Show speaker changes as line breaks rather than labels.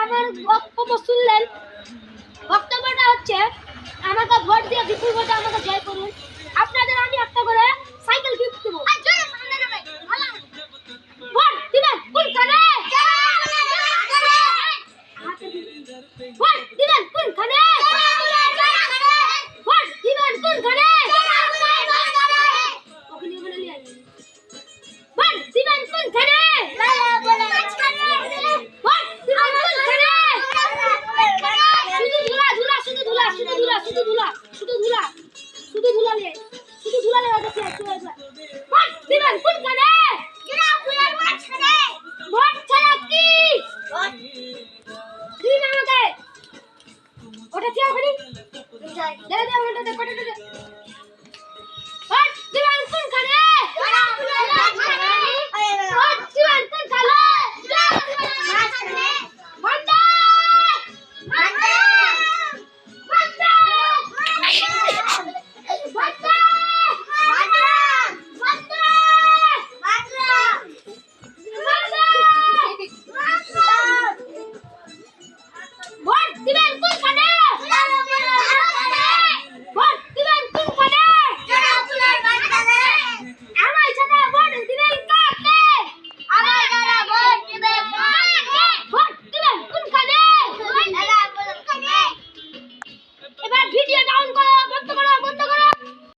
আমার বক্তব্য শুনলেন বক্তব্যটা হচ্ছে আমাকে ভোট দিয়ে বিপুল ভোটে আমাকে জয় করুন আপনাদের আমি একটা করে দিবেন ওটা চেয়ে ওখানে। দে দে ওটা দে কোটা দে